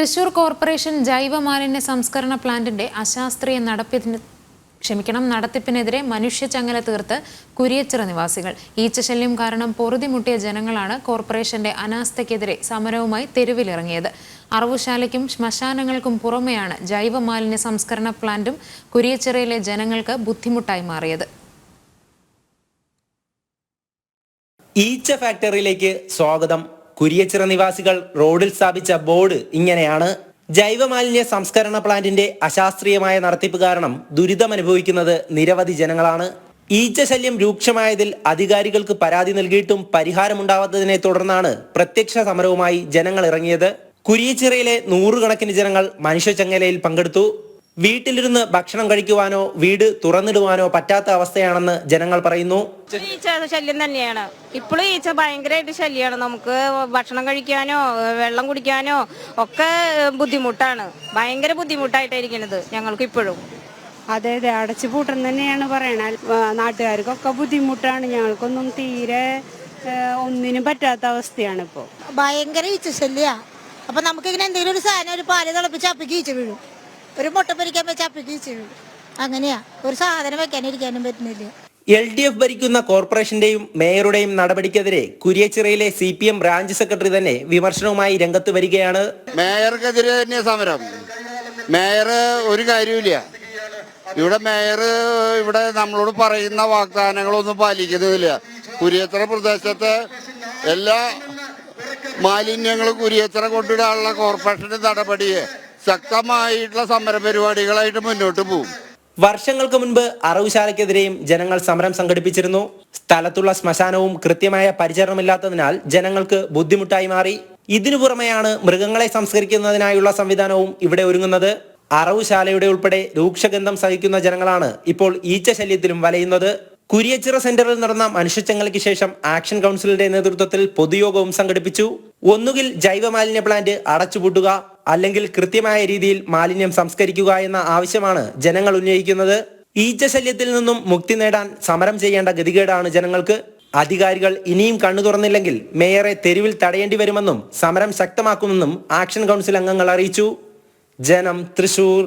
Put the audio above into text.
Thrissur corporation ജൈവ മാലിന്യ സംസ്കരണ പ്ലാന്റിന്റെ അശാസ്ത്രീയ നടപ്പിന് ക്ഷമിക്കണം നടത്തിപ്പിനെതിരെ മനുഷ്യചങ്ങല തീർത്ത് കുരിയച്ചിറ നിവാസികൾ. ഈച്ചശല്യം കാരണം പൊറുതിമുട്ടിയ ജനങ്ങളാണ് കോർപ്പറേഷന്റെ അനാസ്ഥയ്ക്കെതിരെ സമരവുമായി തെരുവിലിറങ്ങിയത്. അറവുശാലയ്ക്കും ശ്മശാനങ്ങൾക്കും പുറമെയാണ് ജൈവ മാലിന്യ സംസ്കരണ പ്ലാന്റും കുരിയച്ചിറയിലെ ജനങ്ങൾക്ക് ബുദ്ധിമുട്ടായി മാറിയത്. ഈച്ച ഫാക്ടറിയിലേക്ക് സ്വാഗതം. കുരിയച്ചിറ നിവാസികൾ റോഡിൽ സ്ഥാപിച്ച ബോർഡ് ഇങ്ങനെയാണ്. ജൈവമാലിന്യ സംസ്കരണ പ്ലാന്റിന്റെ അശാസ്ത്രീയമായ നടത്തിപ്പ് കാരണം ദുരിതമനുഭവിക്കുന്നത് നിരവധി ജനങ്ങളാണ്. ഈച്ച ശല്യം രൂക്ഷമായതിൽ അധികാരികൾക്ക് പരാതി നൽകിയിട്ടും പരിഹാരമുണ്ടാവാത്തതിനെ തുടർന്നാണ് പ്രത്യക്ഷ സമരവുമായി ജനങ്ങൾ ഇറങ്ങിയത്. കുരിയച്ചിറയിലെ നൂറുകണക്കിന് ജനങ്ങൾ മനുഷ്യചങ്ങലയിൽ പങ്കെടുത്തു. വീട്ടിലിരുന്ന് ഭക്ഷണം കഴിക്കുവാനോ വീട് തുറന്നിടുവാനോ പറ്റാത്ത അവസ്ഥയാണെന്ന് ജനങ്ങൾ പറയുന്നു. ഈച്ച ശല്യം തന്നെയാണ്. ഇപ്പോഴും ഈച്ച ഭയങ്കരമായിട്ട് ശല്യമാണ് നമുക്ക് ഭക്ഷണം കഴിക്കാനോ വെള്ളം കുടിക്കാനോ ഒക്കെ ബുദ്ധിമുട്ടാണ്. ഭയങ്കര ബുദ്ധിമുട്ടായിട്ടായിരിക്കണത് ഞങ്ങൾക്ക് ഇപ്പോഴും. അതെ അതെ. അടച്ചു പൂട്ടം തന്നെയാണ് പറയണത്. നാട്ടുകാർക്കൊക്കെ ബുദ്ധിമുട്ടാണ്. ഞങ്ങൾക്കൊന്നും തീരെ ഒന്നിനും പറ്റാത്ത അവസ്ഥയാണ് ഇപ്പോൾ ഭയങ്കര ഈച്ച ശല്യ അപ്പൊ നമുക്കിങ്ങനെ എന്തെങ്കിലും ഒരു സാധനം ഒരു പാൽ തിളപ്പിച്ച് അപ്പിക്ക് ഈച്ച വീഴും. ഒരു മുട്ട പൊരിക്കാൻ വെച്ച് അപ്പിക്ക് അങ്ങനെയാ. ഒരു സാധനം വെക്കാനിരിക്കാനും പറ്റുന്നില്ല. എൽ ഡി എഫ് ഭരിക്കുന്ന കോർപ്പറേഷന്റെയും മേയറുടെയും നടപടിക്കെതിരെ കുരിയച്ചിറയിലെ C P M branch secretary തന്നെ വിമർശനവുമായി രംഗത്ത് വരികയാണ്. മേയർക്കെതിരെ തന്നെ സമരം. മേയർ ഒരു കാര്യമില്ല ഇവിടെ മേയർ ഇവിടെ നമ്മളോട് പറയുന്ന വാഗ്ദാനങ്ങളൊന്നും പാലിക്കുന്നില്ല കുരിയത്തറ പ്രദേശത്തെ എല്ലാ മാലിന്യങ്ങളും കുരിയത്തറ കൊണ്ടിടാനുള്ള കോർപ്പറേഷന്റെ നടപടിയെ ശക്തമായിട്ടുള്ള സമര പരിപാടികളായിട്ട് മുന്നോട്ട് പോകും വർഷങ്ങൾക്ക് മുൻപ് അറവുശാലയ്ക്കെതിരെയും ജനങ്ങൾ സമരം സംഘടിപ്പിച്ചിരുന്നു. സ്ഥലത്തുള്ള ശ്മശാനവും കൃത്യമായ പരിചരണമില്ലാത്തതിനാൽ ജനങ്ങൾക്ക് ബുദ്ധിമുട്ടായി മാറി. ഇതിനു പുറമെയാണ് മൃഗങ്ങളെ സംസ്കരിക്കുന്നതിനായുള്ള സംവിധാനവും ഇവിടെ ഒരുങ്ങുന്നത്. അറവുശാലയുടെ ഉൾപ്പെടെ രൂക്ഷഗന്ധം സഹിക്കുന്ന ജനങ്ങളാണ് ഇപ്പോൾ ഈച്ച ശല്യത്തിലും വലയുന്നത്. കുരിയച്ചിറ സെന്ററിൽ നടന്ന മനുഷ്യച്ചങ്ങലയ്ക്ക് ശേഷം ആക്ഷൻ കൗൺസിലിന്റെ നേതൃത്വത്തിൽ പൊതുയോഗവും സംഘടിപ്പിച്ചു. ഒന്നുകിൽ ജൈവമാലിന്യ പ്ലാന്റ് അടച്ചുപൂട്ടുക അല്ലെങ്കിൽ കൃത്യമായ രീതിയിൽ മാലിന്യം സംസ്കരിക്കുക എന്ന ആവശ്യമാണ് ജനങ്ങൾ ഉന്നയിക്കുന്നത്. ഈച്ചശല്യത്തിൽ നിന്നും മുക്തി നേടാൻ സമരം ചെയ്യേണ്ട ഗതികേടാണ് ജനങ്ങൾക്ക്. അധികാരികൾ ഇനിയും കണ്ണു തുറന്നില്ലെങ്കിൽ മേയറെ തെരുവിൽ തടയേണ്ടി വരുമെന്നും സമരം ശക്തമാക്കുമെന്നും ആക്ഷൻ കൗൺസിൽ അംഗങ്ങൾ അറിയിച്ചു. ജനം തൃശൂർ.